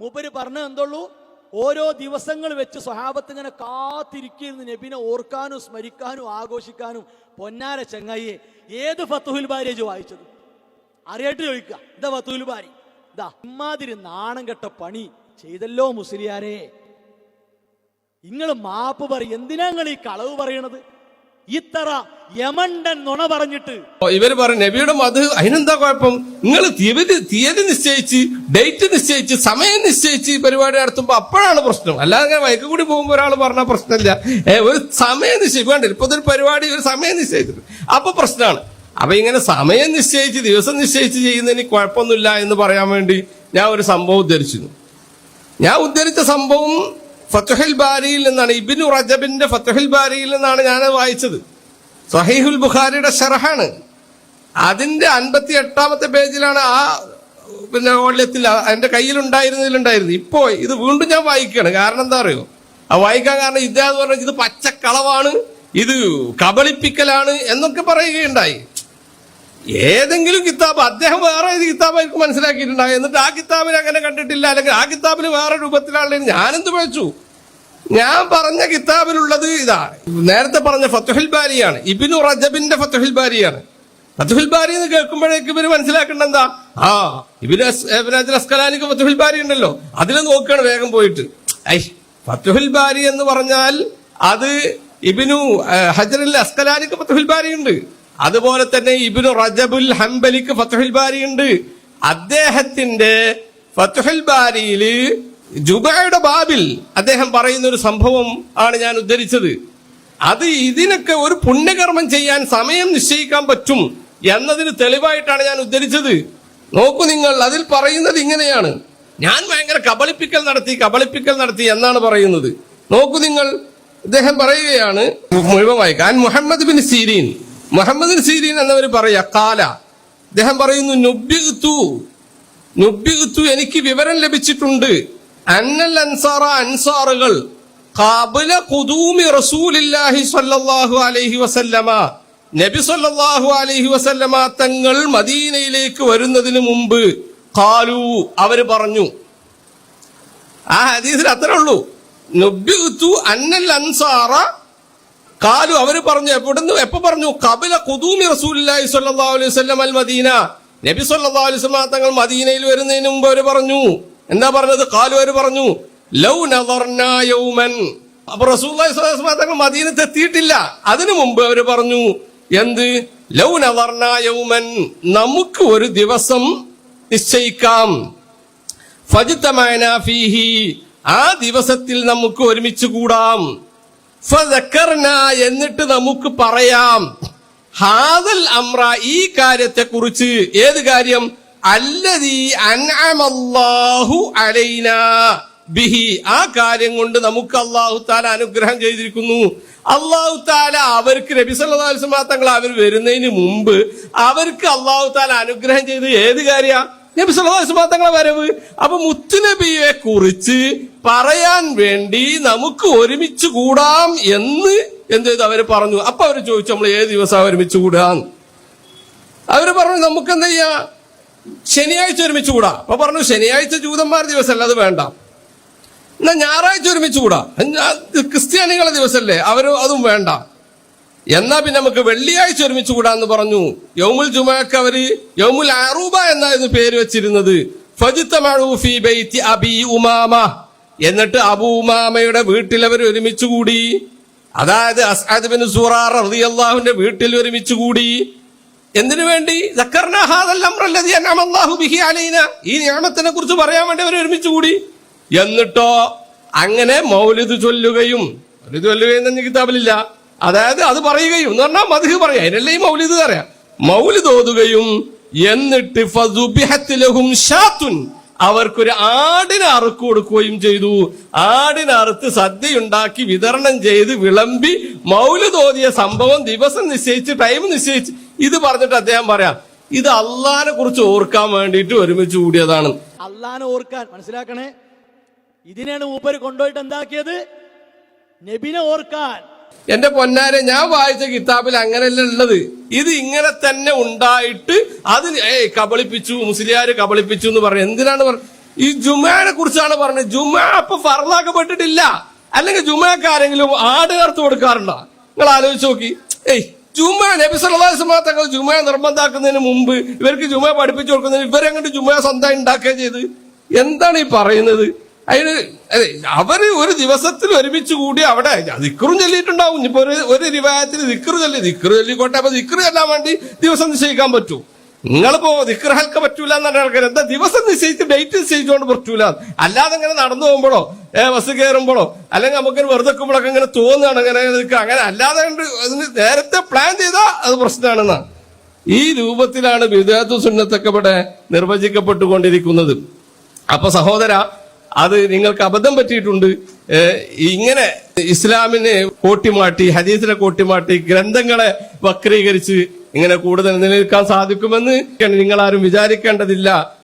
മൂപ്പര് പറഞ്ഞ എന്തുള്ളൂ? ഓരോ ദിവസങ്ങൾ വെച്ച് സ്വഹാബത്ത് ഇങ്ങനെ കാത്തിരിക്കുന്നു നബിനെ ഓർക്കാനും സ്മരിക്കാനും ആഘോഷിക്കാനും. പൊന്നാര ചങ്ങായിയെ ഏത് ഫത്തുഹുൽ ബാരിയജ് വായിച്ചത്? അറിയായിട്ട് ചോദിക്കുക. ഇതാ ഫത്തുഹുൽ ബാരി ഇതാ ഇമ്മാതിരി നാണം കെട്ട പണി ചെയ്തല്ലോ മുസ്ലിയാരെ. നിങ്ങൾ മാപ്പ് പറയും. എന്തിനാ നിങ്ങൾ ഈ കളവ് പറയണത്? ഇത്ര യമണ്ടൻ നുണ പറഞ്ഞിട്ട് ഇവർ പറഞ്ഞു നബിയുടെ മത് അതിനെന്താ കുഴപ്പം? നിങ്ങൾ തീയതി തീയതി നിശ്ചയിച്ച് ഡേറ്റ് നിശ്ചയിച്ച് സമയം നിശ്ചയിച്ച് പരിപാടി നടത്തുമ്പോ അപ്പോഴാണ് പ്രശ്നം. അല്ലാതെ ഇങ്ങനെ വൈക്ക് കൂടി പോകുമ്പോ ഒരാൾ പറഞ്ഞ പ്രശ്നമില്ല. ഒരു സമയം നിശ്ചയിക്കും വേണ്ട ഇപ്പൊ ഒരു പരിപാടി ഒരു സമയം നിശ്ചയിച്ചു അപ്പൊ പ്രശ്നമാണ്. അപ്പൊ ഇങ്ങനെ സമയം നിശ്ചയിച്ച് ദിവസം നിശ്ചയിച്ച് ചെയ്യുന്നതിന് കുഴപ്പമൊന്നുമില്ല എന്ന് പറയാൻ വേണ്ടി ഞാൻ ഒരു സംഭവം ഉദ്ധരിച്ചിരുന്നു. ഞാൻ ഉദ്ധരിച്ച സംഭവം ഫത്തുഹൽ ബാരിയിൽ നിന്നാണ് ഇബിനു റജബിന്റെ ഫത്തുഹിൽ ബാരിയിൽ നിന്നാണ് ഞാൻ വായിച്ചത്. സഹീഹുൽ ബുഖാരിയുടെ ഷറഹാണ്. അതിന്റെ അൻപത്തി എട്ടാമത്തെ പേജിലാണ് ആ പിന്നെ ഓള്യത്തിൽ എന്റെ കയ്യിലുണ്ടായിരുന്നതിലുണ്ടായിരുന്നു. ഇപ്പോ ഇത് വീണ്ടും ഞാൻ വായിക്കുകയാണ്. കാരണം എന്താ അറിയോ? ആ വായിക്കാൻ കാരണം ഇദ്ദേഹം പറഞ്ഞാൽ ഇത് പച്ചക്കളവാണ് ഇത് കബളിപ്പിക്കലാണ് എന്നൊക്കെ പറയുകയുണ്ടായി. ഏതെങ്കിലും കിതാബ് അദ്ദേഹം വേറെ ഏത് കിതാബായിരിക്കും മനസ്സിലാക്കിയിട്ടുണ്ടാകും എന്നിട്ട് ആ കിതാബിനെ അങ്ങനെ കണ്ടിട്ടില്ല അല്ലെങ്കിൽ ആ കിതാബിൽ വേറെ രൂപത്തിലാണെങ്കിൽ ഞാനെന്ത് പഴിച്ചു ഞാൻ പറഞ്ഞ കിതാബിലുള്ളത് ഇതാ നേരത്തെ പറഞ്ഞ ഫത്തുഹിൽ ബാരിയാണ്. ഇബിനു റജബിന്റെ ഫത്തുഹിൽ ബാരിയാണ്. ഫത്തുഹിൽ ബാരി എന്ന് കേൾക്കുമ്പോഴേക്ക് ഇവർ മനസ്സിലാക്കേണ്ട എന്താ? ആ ഇബിന് അസ്കലാനിക്ക് ഫത്തുഹിൽ ബാരി ഉണ്ടല്ലോ. അതിൽ നോക്കുകയാണ് വേഗം പോയിട്ട്. ഐ ഫത്തുഹിൽ ബാരി എന്ന് പറഞ്ഞാൽ അത് ഇബിനു ഹജറിൽ അസ്കലാനിക്ക് ഫത്തുഹിൽ ബാരി ഉണ്ട്. അതുപോലെ തന്നെ ഇബിനു റജബുൽ ഹംബലിക്ക് ഫത്തുഹിൽ ബാരി ഉണ്ട്. അദ്ദേഹത്തിന്റെ ഫത്തുഹിൽ ബാരിയിൽ ജുബയുടെ ബാബിൽ അദ്ദേഹം പറയുന്ന ഒരു സംഭവം ആണ് ഞാൻ ഉദ്ധരിച്ചത്. അത് ഇതിനൊക്കെ ഒരു പുണ്യകർമ്മം ചെയ്യാൻ സമയം നിശ്ചയിക്കാൻ പറ്റും എന്നതിന് തെളിവായിട്ടാണ് ഞാൻ ഉദ്ധരിച്ചത്. നോക്കൂ നിങ്ങൾ അതിൽ പറയുന്നത് ഇങ്ങനെയാണ്. ഞാൻ ഭയങ്കര കബളിപ്പിക്കൽ നടത്തി കബളിപ്പിക്കൽ നടത്തി എന്നാണ് പറയുന്നത്. നോക്കൂ നിങ്ങൾ അദ്ദേഹം പറയുകയാണ് മുഴുവൻ വായിക്കാൻ Muhammad bin Sirin. Muhammad bin Sirin എന്നവർ പറയാ കാല അദ്ദേഹം പറയുന്നു നുബ്യുത്തു നുബ്യുത്തു എനിക്ക് വിവരം ലഭിച്ചിട്ടുണ്ട്. അന്നൽ അൻസാറ അൻസാറുകൾ കാബില ഖുദൂമി റസൂലില്ലാഹി സ്വല്ലല്ലാഹു അലൈഹി വസല്ലമ. നബി സ്വല്ലല്ലാഹു അലൈഹി വസല്ലമ തങ്ങൾ മദീനയിലേക്ക് വരുന്നതിന് മുമ്പ് കാലു അവർ പറഞ്ഞു. ആ ഹദീസിൽ അത്രേ ഉള്ളൂ. നുബ്യുത്തു അന്നൽ അൻസാറ. കാലു അവർ പറഞ്ഞു എവിടുന്ന് എപ്പോ പറഞ്ഞു? കബില കുതൂമി റസൂലി സല്ലല്ലാഹു അലൈഹി വസ്ലം അൽ മദീന. നബി സല്ലാ അലൈഹി വസല്ലം തങ്ങൾ മദീനയിൽ വരുന്നതിന് മുമ്പ് അവർ പറഞ്ഞു എന്താ പറഞ്ഞത്? കാലു പറഞ്ഞു ലൗ നദർനാ യൗമൻ. അപ്പൊ വസല്ലം തങ്ങൾ മദീനത്ത് എത്തിയിട്ടില്ല. അതിനു മുമ്പ് അവർ പറഞ്ഞു എന്ത്? ലൗ നദർനാ യൗമൻ. നമുക്ക് ഒരു ദിവസം നിശ്ചയിക്കാം. ഫജിത്തമാനാഫിഹി ആ ദിവസത്തിൽ നമുക്ക് ഒരുമിച്ച് കൂടാം. എന്നിട്ട് നമുക്ക് പറയാം. ഹാദൽ അമ്ര ഈ കാര്യത്തെ കുറിച്ച് ഏത് കാര്യം? ബിഹി. ആ കാര്യം കൊണ്ട് നമുക്ക് അള്ളാഹു താല അനുഗ്രഹം ചെയ്തിരിക്കുന്നു. അള്ളാഹു താല അവർക്ക് നബി സല്ലല്ലാഹു അലൈഹി വസല്ലം തങ്ങൾ അവർ വരുന്നതിന് മുമ്പ് അവർക്ക് അള്ളാഹു താല അനുഗ്രഹം ചെയ്ത് ഏത് കാര്യ? നബി സല്ലല്ലാഹു അലൈഹി വസല്ലം തങ്ങളെ വരവ്. അപ്പൊ മുത്തുനബിയെ കുറിച്ച് പറയാൻ വേണ്ടി നമുക്ക് ഒരുമിച്ച് കൂടാം എന്ന് എന്ത് ചെയ്തു? അവർ പറഞ്ഞു. അപ്പൊ അവർ ചോദിച്ചു നമ്മൾ ഏത് ദിവസം ഒരുമിച്ച് കൂടാന്ന്? അവർ പറഞ്ഞു നമുക്ക് എന്താ ശനിയാഴ്ച ഒരുമിച്ച് കൂടാ. അപ്പൊ പറഞ്ഞു ശനിയാഴ്ച ജൂതന്മാർ ദിവസമല്ല അത് വേണ്ട. എന്നാ ഞായറാഴ്ച ഒരുമിച്ച് കൂടാ. ക്രിസ്ത്യാനികളുടെ ക്രിസ്ത്യാനികളെ ദിവസമല്ലേ അവർ അതും വേണ്ട. എന്നാ പിന്നെ നമുക്ക് വെള്ളിയാഴ്ച ഒരുമിച്ച് കൂടാന്ന് പറഞ്ഞു. യൗമുൽ ജുമാക്ക് അവർ യൗമുൽ അറൂബ എന്നായിരുന്നു പേര് വെച്ചിരുന്നത്. അബി ഉമാമ. എന്നിട്ട് അബൂ ഉമാമയുടെ വീട്ടിൽ അവർ ഒരുമിച്ച് കൂടി. അതായത് അസാദ് ബിൻ സുറാർ റളിയല്ലാഹുവിന്റെ വീട്ടിൽ ഒരുമിച്ച് കൂടി. എന്തിനു വേണ്ടി? ഈ നിയമത്തിനെ കുറിച്ച് പറയാൻ വേണ്ടി അവർ ഒരുമിച്ച് കൂടി. എന്നിട്ടോ അങ്ങനെ മൗലിദ് ചൊല്ലുകയും മൗലിദ് ചൊല്ലുകയും തന്നെ കിതാബിലില്ല. അതായത് അത് പറയുകയും എന്ന് പറഞ്ഞാൽ മധു പറയാം. അതിനല്ലേ ഈ മൗലിദ് പറയാം. മൗലിദ് ഓതുകയും എന്നിട്ട് അവർക്കൊരു ആടിനെ അറുക്ക് കൊടുക്കുകയും ചെയ്തു. ആടിനെ അറുത്ത് സദ്യയുണ്ടാക്കി വിതരണം ചെയ്ത് വിളമ്പി മൗൽ തോന്നിയ സംഭവം ദിവസം നിശ്ചയിച്ച് ടൈം നിശ്ചയിച്ച് ഇത് പറഞ്ഞിട്ട് അദ്ദേഹം പറയാം ഇത് അള്ളാനെ കുറിച്ച് ഓർക്കാൻ വേണ്ടിട്ട് ഒരുമിച്ച് കൂടിയതാണ്. അള്ളാനെ ഓർക്കാൻ മനസ്സിലാക്കണേ? ഇതിനാണ് മൂപ്പര് കൊണ്ടുപോയിട്ട് എന്താക്കിയത്? നബിനെ ഓർക്കാൻ. എന്റെ പൊന്നാരെ ഞാൻ വായിച്ച കിതാബിൽ അങ്ങനെയല്ല ഉള്ളത്. ഇത് ഇങ്ങനെ തന്നെ ഉണ്ടായിട്ട് അത് ഏയ് കബളിപ്പിച്ചു മുസ്ലിയാര് കബളിപ്പിച്ചു എന്ന് പറഞ്ഞു. എന്തിനാണ് പറഞ്ഞത് ഈ ജുമാനെ കുറിച്ചാണ് പറഞ്ഞത്. ജുമാ അപ്പൊ ഫറലാക്കപ്പെട്ടിട്ടില്ല അല്ലെങ്കിൽ ജുമാക്കാരെങ്കിലും ആട് ചേർത്ത് കൊടുക്കാറുണ്ടോ? നിങ്ങൾ ആലോചിച്ച് നോക്കി. ഏയ് ജുമ നബി വസല്ലം തങ്ങൾ ജുമ നിർബന്ധാക്കുന്നതിന് മുമ്പ് ഇവർക്ക് ജുമ പഠിപ്പിച്ചു കൊടുക്കുന്നതിന് ഇവരെങ്ങോട്ട് ജുമ സ്വന്തം ഉണ്ടാക്കുകയും ചെയ്ത്. എന്താണ് ഈ പറയുന്നത്? അതിന് അതെ, അവർ ഒരു ദിവസത്തിൽ ഒരുമിച്ച് കൂടി അവിടെ ദിക്കറും ചൊല്ലിയിട്ടുണ്ടാവും. ഇപ്പൊ ഒരു ഒരു റിവായത്തിൽ ദിക്കറ് ചൊല്ലി ദിക്കറ് ചൊല്ലിക്കോട്ടെ. അപ്പൊ ദിക്കറ് ചെല്ലാൻ വേണ്ടി ദിവസം നിശ്ചയിക്കാൻ പറ്റൂ. നിങ്ങളിപ്പോ ദിക്കർ ഹൽക്ക പറ്റൂല എന്നാണ് എന്താ ദിവസം നിശ്ചയിച്ച് ഡേറ്റ് നിശ്ചയിച്ചുകൊണ്ട് പറ്റൂല? അല്ലാതെ ഇങ്ങനെ നടന്നു പോകുമ്പോഴോ ഏ ബസ് കയറുമ്പോഴോ അല്ലെങ്കിൽ നമുക്ക് വെറുതെ വെക്കുമ്പോഴൊക്കെ ഇങ്ങനെ തോന്നുകയാണ് അങ്ങനെ നിൽക്കുക. അങ്ങനെ അല്ലാതെ നേരത്തെ പ്ലാൻ ചെയ്താൽ അത് പ്രശ്നമാണെന്നാ. ഈ രൂപത്തിലാണ് വിദേഹത്വ സുന്നത്തൊക്കെ ഇവിടെ നിർവചിക്കപ്പെട്ടുകൊണ്ടിരിക്കുന്നത്. അപ്പൊ സഹോദര അത് നിങ്ങൾക്ക് അബദ്ധം പറ്റിയിട്ടുണ്ട്. ഇങ്ങനെ ഇസ്ലാമിനെ കോട്ടിമാട്ടി ഹദീസിനെ കോട്ടിമാട്ടി ഗ്രന്ഥങ്ങളെ വക്രീകരിച്ച് ഇങ്ങനെ കൂടുതൽ നിലനിൽക്കാൻ സാധിക്കുമെന്ന് നിങ്ങൾ ആരും വിചാരിക്കേണ്ടതില്ല.